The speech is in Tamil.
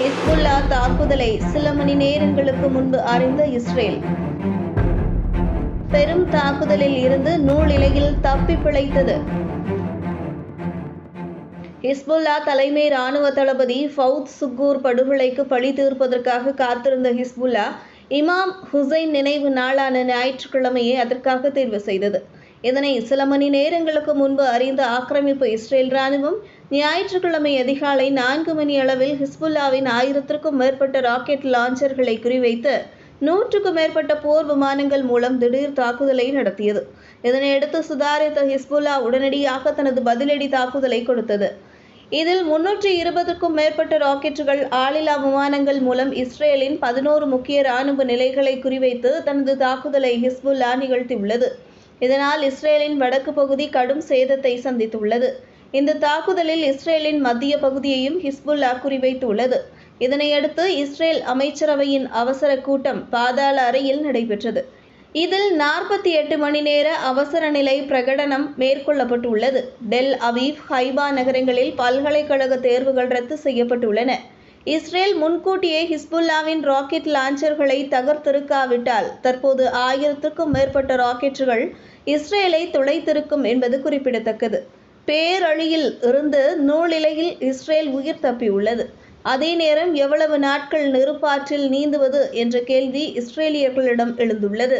ஹிஸ்புல்லா தாக்குதலை சில மணி நேரங்களுக்கு முன்பு அறிந்த இஸ்ரேல். பெரும் தாக்குதலில் இருந்து நூலிலையில் தப்பி பிழைத்தது. ஹிஸ்புல்லா தலைமை ராணுவ தளபதி ஃபவுத் சுக்கூர் படுகொலைக்கு பழி தீர்ப்பதற்காக காத்திருந்த ஹிஸ்புல்லா இமாம் ஹுசைன் நினைவு நாளான ஞாயிற்றுக்கிழமையை அதற்காக தேர்வு செய்தது. இதனை சில மணி நேரங்களுக்கு முன்பு அறிந்த ஆக்கிரமிப்பு இஸ்ரேல் ராணுவம் ஞாயிற்றுக்கிழமை அதிகாலை நான்கு மணி அளவில் ஹிஸ்புல்லாவின் ஆயிரத்திற்கும் மேற்பட்ட ராக்கெட் லாஞ்சர்களை குறிவைத்து நூற்றுக்கும் மேற்பட்ட போர் விமானங்கள் மூலம் திடீர் தாக்குதலை நடத்தியது. இதனையடுத்து சுதாரித்த ஹிஸ்புல்லா உடனடியாக தனது பதிலடி தாக்குதலை கொடுத்தது. இதில் முன்னூற்றி இருபதுக்கும் மேற்பட்ட ராக்கெட்டுகள் ஆளில்லா விமானங்கள் மூலம் இஸ்ரேலின் பதினோரு முக்கிய ராணுவ நிலைகளை குறிவைத்து தனது தாக்குதலை ஹிஸ்புல்லா நிகழ்த்தியுள்ளது. இதனால் இஸ்ரேலின் வடக்கு பகுதி கடும் சேதத்தை சந்தித்துள்ளது. இந்த தாக்குதலில் இஸ்ரேலின் மத்திய பகுதியையும் ஹிஸ்புல்லா குறிவைத்துள்ளது. இதனையடுத்து இஸ்ரேல் அமைச்சரவையின் அவசர கூட்டம் பாதாள அறையில் நடைபெற்றது. இதில் நாற்பத்தி எட்டு மணி நேர அவசர நிலை பிரகடனம் மேற்கொள்ளப்பட்டுள்ளது. டெல் அவீவ் ஹைபா நகரங்களில் பல்கலைக்கழக தேர்வுகள் ரத்து செய்யப்பட்டுள்ளன. இஸ்ரேல் முன்கூட்டியே ஹிஸ்புல்லாவின் ராக்கெட் லாஞ்சர்களை தகர்த்திருக்காவிட்டால் தற்போது ஆயிரத்துக்கும் மேற்பட்ட ராக்கெட்டுகள் இஸ்ரேலை துளைத்திருக்கும் என்பது குறிப்பிடத்தக்கது. பேரழியில் இருந்து நூலிலையில் இஸ்ரேல் உயிர் தப்பியுள்ளது. அதே நேரம் எவ்வளவு நாட்கள் நெருப்பாற்றில் நீந்துவது என்ற கேள்வி இஸ்ரேலியர்களிடம் எழுந்துள்ளது.